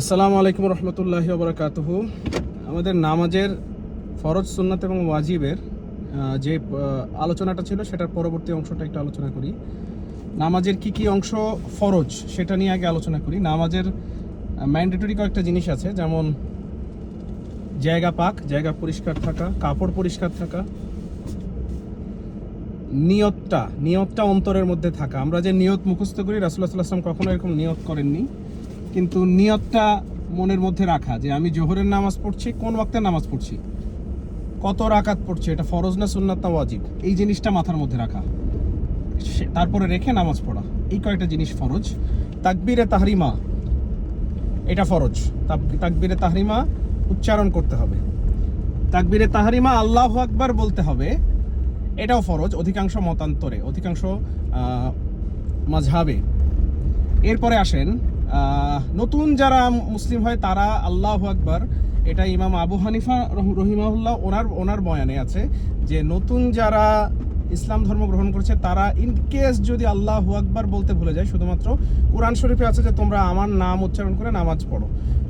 আসসালামু আলাইকুম রহমতুল্লাহি ওবরাকাতুহু। আমাদের নামাজের ফরজ, সুন্নাত এবং ওয়াজিবের যে আলোচনাটা ছিল সেটার পরবর্তী অংশটা একটু আলোচনা করি। নামাজের কি কি অংশ ফরজ সেটা নিয়ে আগে আলোচনা করি। নামাজের ম্যান্ডেটরি কয়েকটা জিনিস আছে, যেমন জায়গা পাক, জায়গা পরিষ্কার থাকা, কাপড় পরিষ্কার থাকা, নিয়তটা নিয়তটা অন্তরের মধ্যে থাকা। আমরা যে নিয়ত মুখস্থ করি রাসুল্লাহ সাল্লাহ আসলাম কখনো এরকম নিয়ত করেননি। কিন্তু নিয়তটা মনের মধ্যে রাখা যে আমি জোহরের নামাজ পড়ছি, কোন ওয়াক্তে নামাজ পড়ছি? কত রাকাত পড়ছে? এটা ফরজ না সুন্নাত না ওয়াজিব? এই জিনিসটা মাথার মধ্যে রাখা। তারপরে রেখে নামাজ পড়া। এই কয়েকটা জিনিস ফরজ। তাকবিরে তাহরিমা, এটা ফরজ। তাক- তাকবিরে তাহরিমা উচ্চারণ করতে হবে। তাকবিরে তাহরিমা আল্লাহ আকবার বলতে হবে। এটাও ফরজ, অধিকাংশ মতান্তরে, অধিকাংশ মাঝহাবে। এরপরে আসেন নতুন যারা মুসলিম হয় তারা আল্লাহ আকবার, এটা ইমাম আবু হানিফা রহ- রহিমাহুল্লাহ ওনার ওনার বয়ানে আছে যে নতুন যারা ইসলাম ধর্ম গ্রহণ করছে তারা ইন কেস যদি আল্লাহ আকবার বলতে ভুলে যায়, শুধুমাত্র কোরআন শরীফে আছে যে তোমরা আমার নাম উচ্চারণ করে নামাজ পড়ো।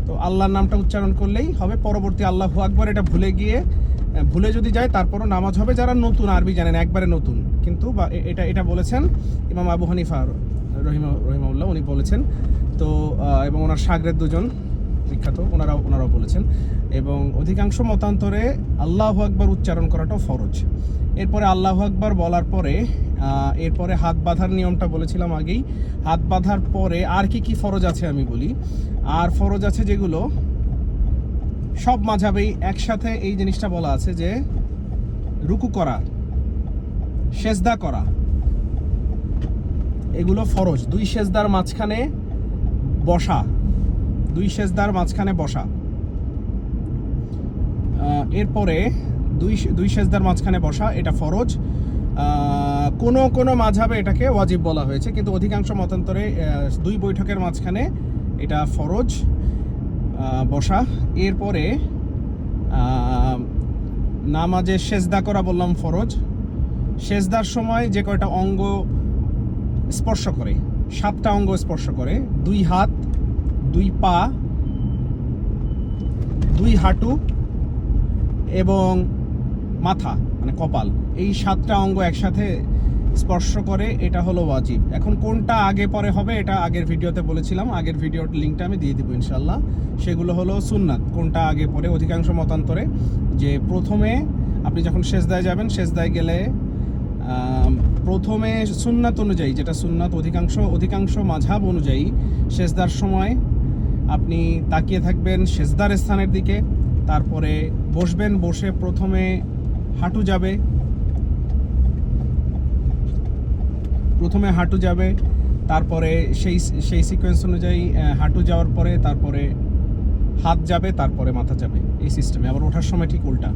তো আল্লাহর নামটা উচ্চারণ করলেই হবে, পরবর্তী আল্লাহ আকবার এটা ভুলে গিয়ে ভুলে যদি যায় তারপরও নামাজ হবে যারা নতুন, আরবি জানেন, একবারে নতুন। কিন্তু এটা এটা বলেছেন ইমাম আবু হানিফা রহিমা রহিমাউল্লাহ উনি বলেছেন তো এবং ওনার সাগরের দুজন বিখ্যাত, ওনারাও ওনারাও বলেছেন। এবং অধিকাংশ মতান্তরে আল্লাহ আকবার উচ্চারণ করাটাও ফরজ। এরপরে আল্লাহ আকবার বলার পরে এরপরে হাত বাঁধার নিয়মটা বলেছিলাম আগেই। হাত বাঁধার পরে আর কি কি ফরজ আছে আমি বলি। আর ফরজ আছে যেগুলো সব মাঝাবেই একসাথে এই জিনিসটা বলা আছে যে রুকু করা, সেজদা করা, এগুলো ফরজ। দুই সেজদার মাঝখানে বসা, দুই সেজদার মাঝখানে বসা। এরপরে দুই দুই সেজদার মাঝখানে বসা, এটা ফরজ। কোনো কোনো মাঝাবে এটাকে ওয়াজিব বলা হয়েছে, কিন্তু অধিকাংশ মতান্তরে দুই বৈঠকের মাঝখানে এটা ফরজ বসা। এরপরে নামাজে সেজদা করা বললাম ফরজ। সেজদার সময় যে কয়টা অঙ্গ স্পর্শ করে, সাতটা অঙ্গ স্পর্শ করে, দুই হাত দুই পা, দুই হাঁটু এবং মাথা মানে কপাল। এই সাতটা অঙ্গ একসাথে স্পর্শ করে এটা হলো ওয়াজিব। এখন কোনটা আগে পরে হবে এটা আগের ভিডিওতে বলেছিলাম। আগের ভিডিওর লিঙ্কটা আমি দিয়ে দিব ইনশাল্লাহ সেগুলো হলো সুন্নাত, কোনটা আগে পরে। অধিকাংশ মতান্তরে যে প্রথমে আপনি যখন সেজদায় যাবেন, সেজদায় গেলে প্রথমে সুন্নাত অনুযায়ী, যেটা সুন্নাত অধিকাংশ অধিকাংশ মাঝাব অনুযায়ী শেষদার সময় আপনি তাকিয়ে থাকবেন সেজদার স্থানের দিকে, তারপরে বসবেন, বসে প্রথমে হাঁটু যাবে। প্রথমে হাঁটু যাবে, তারপরে সেই সেই সিকোয়েন্স অনুযায়ী হাঁটু যাওয়ার পরে তারপরে হাত যাবে, তারপরে মাথা যাবে এই সিস্টেমে আবার ওঠার সময় ঠিক উল্টা।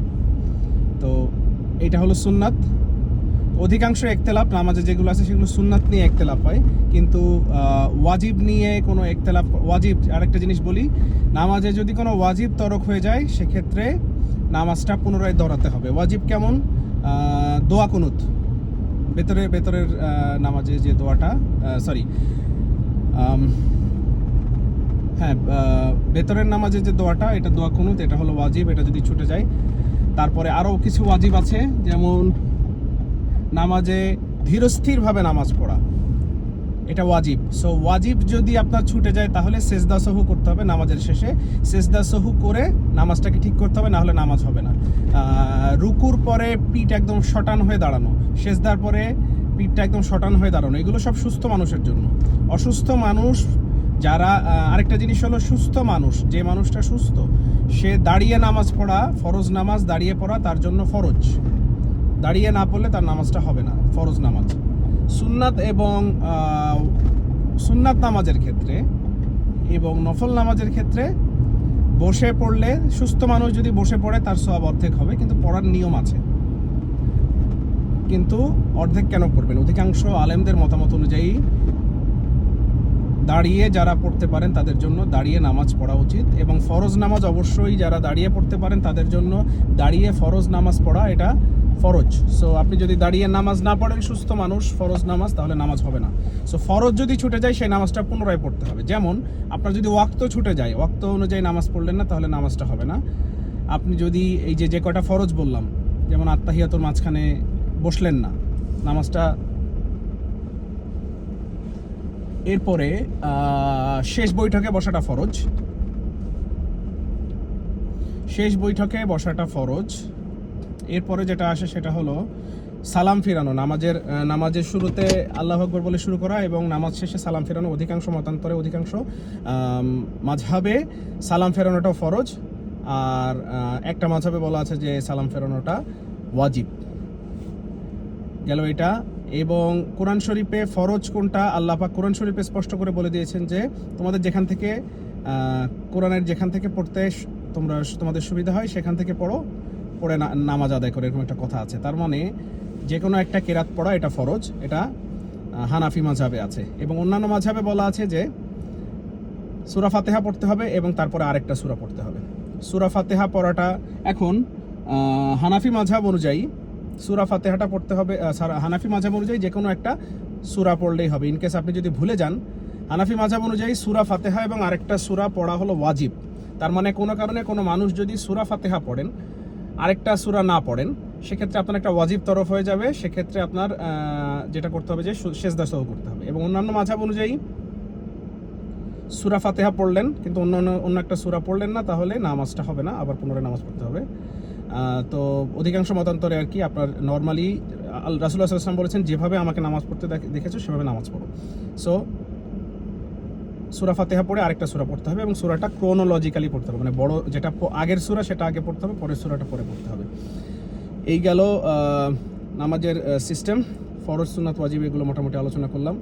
তো এটা হলো সুন্নাত। অধিকাংশ একতেলাপ নামাজে যেগুলো আছে সেগুলো সুন্নাত নিয়ে একতেলাপ হয়। কিন্তু ওয়াজিব নিয়ে কোনো একতেলাপ, ওয়াজিব, আরেকটা জিনিস বলি, নামাজে যদি কোনো ওয়াজিব তরক হয়ে যায়, সেক্ষেত্রে নামাজটা পুনরায় দৌড়াতে হবে। ওয়াজিব কেমন? দোয়া কুনুত। ভেতরে, ভেতরের নামাজে যে দোয়াটা সরি হ্যাঁ ভেতরের নামাজে যে দোয়াটা, এটা দোয়া কুনুত, এটা হলো ওয়াজিব, এটা যদি ছুটে যায়। তারপরে আরও কিছু ওয়াজিব আছে, যেমন নামাজে ধীরস্থিরভাবে নামাজ পড়া। এটা ওয়াজিব। সো ওয়াজিব যদি আপনার ছুটে যায়, তাহলে সেজদা সহু করতে হবে নামাজের শেষে। সেজদা সহু করে নামাজটাকে ঠিক করতে হবে না হলে নামাজ হবে না। রুকুর পরে পিঠ একদম শটান হয়ে দাঁড়ানো। সেজদার পরে পিঠটা একদম শটান হয়ে দাঁড়ানো। এগুলো সব সুস্থ মানুষের জন্য। অসুস্থ মানুষ যারা আরেকটা জিনিস হলো সুস্থ মানুষ। যে মানুষটা সুস্থ, সে দাঁড়িয়ে নামাজ পড়া, ফরজ নামাজ দাঁড়িয়ে পড়া, তার জন্য ফরজ। দাঁড়িয়ে না পড়লে তার নামাজটা হবে না, ফরজ নামাজ। সুন্নাত এবং সুন্নাত নামাজের ক্ষেত্রে এবং নফল নামাজের ক্ষেত্রে বসে পড়লে, সুস্থ মানুষ যদি বসে পড়ে তার সব অর্ধেক হবে, কিন্তু পড়ার নিয়ম আছে। কিন্তু অর্ধেক কেন পড়বেন অধিকাংশ আলেমদের মতামত অনুযায়ী দাঁড়িয়ে যারা পড়তে পারেন তাদের জন্য দাঁড়িয়ে নামাজ পড়া উচিত এবং ফরজ নামাজ অবশ্যই যারা দাঁড়িয়ে পড়তে পারেন তাদের জন্য দাঁড়িয়ে ফরজ নামাজ পড়া এটা ফরজ। সো আপনি যদি দাঁড়িয়ে নামাজ না পড়েন সুস্থ মানুষ, ফরজ নামাজ তাহলে নামাজ হবে না। সো ফরজ যদি ছুটে যায় সেই নামাজটা পুনরায় পড়তে হবে। যেমন, আপনার যদি ওয়াক্ত ছুটে যায়, ওয়াক্ত অনুযায়ী নামাজ পড়লেন না তাহলে নামাজটা হবে না। আপনি যদি এই যে যে কটা ফরজ বললাম, যেমন আত্মাহিয়াতুর মাঝখানে বসলেন না, নামাজটা এরপরে শেষ বৈঠকে বসাটা ফরজ। শেষ বৈঠকে বসাটা ফরজ। এরপরে যেটা আসে সেটা হলো সালাম ফিরানো, নামাজের নামাজের শুরুতে আল্লাহ আকবর বলে শুরু করা এবং নামাজ শেষে সালাম ফেরানো অধিকাংশ, মতান্তরে অধিকাংশ মাঝহাবে সালাম ফেরানোটাও ফরজ। আর একটা মাঝহাবে বলা আছে যে সালাম ফেরানোটা ওয়াজিব। গেল এটা। এবং কোরআন শরীফে ফরজ কোনটা? আল্লাহ পাক কোরআন শরীফে স্পষ্ট করে বলে দিয়েছেন যে, তোমাদের যেখান থেকে কোরআনের যেখান থেকে পড়তে তোমরা তোমাদের সুবিধা হয়, সেখান থেকে পড়ো, পড়ে নামাজ আদায় করে, এরকম একটা কথা আছে। তার মানে যে কোনো একটা কেরাত পড়া, এটা ফরজ, এটা হানাফি মাঝাবে আছে। এবং অন্যান্য মাঝাবে বলা আছে যে, সুরা ফাতেহা পড়তে হবে এবং তারপরে আরেকটা সুরা পড়তে হবে। সুরা ফাতেহা পড়াটা এখন হানাফি মাঝাব অনুযায়ী সুরা ফাতেহাটা পড়তে হবে হানাফি মাঝাব অনুযায়ী যে কোনো একটা সুরা পড়লেই হবে। ইনকেস আপনি যদি ভুলে যান, হানাফি মাঝাব অনুযায়ী সুরা ফাতেহা এবং আরেকটা সুরা পড়া হলো ওয়াজিব। তার মানে কোনো কারণে কোনো মানুষ যদি সুরা ফাতেহা পড়েন, আরেকটা সুরা না পড়েন, সেক্ষেত্রে আপনার একটা ওয়াজিব তরফ হয়ে যাবে। সেক্ষেত্রে আপনার যেটা করতে হবে যে সেজদা সহ করতে হবে। এবং অন্যান্য মাঝাব অনুযায়ী সুরা ফাতেহা পড়লেন, কিন্তু অন্য অন্য- একটা সুরা পড়লেন না, তাহলে নামাজটা হবে না, আবার পুনরায় নামাজ পড়তে হবে। তো অধিকাংশ মতান্তরে আর কি আপনার নর্মালি রাসুল্লাহ আসলাম বলেছেন, যেভাবে আমাকে নামাজ পড়তে দেখ- দেখেছ, সেভাবে নামাজ পড়ো। সো সুরা ফাতেহা পড়ে আরেকটা সুরা পড়তে হবে এবং সুরাটা ক্রোনোলজিক্যালি পড়তে হবে। মানে বড়, যেটা আগের সুরা সেটা আগে পড়তে হবে, পরের সুরাটা পরে পড়তে হবে। এই গেল নামাজের সিস্টেম ফরজ সুনাত ওয়াজিব, এগুলো মোটামুটি আলোচনা করলাম।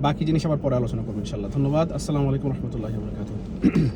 বাকি জিনিস আবার পরে আলোচনা করব ইনশাল্লাহ ধন্যবাদ। আসসালামু আলাইকুম রহমতুল্লাহ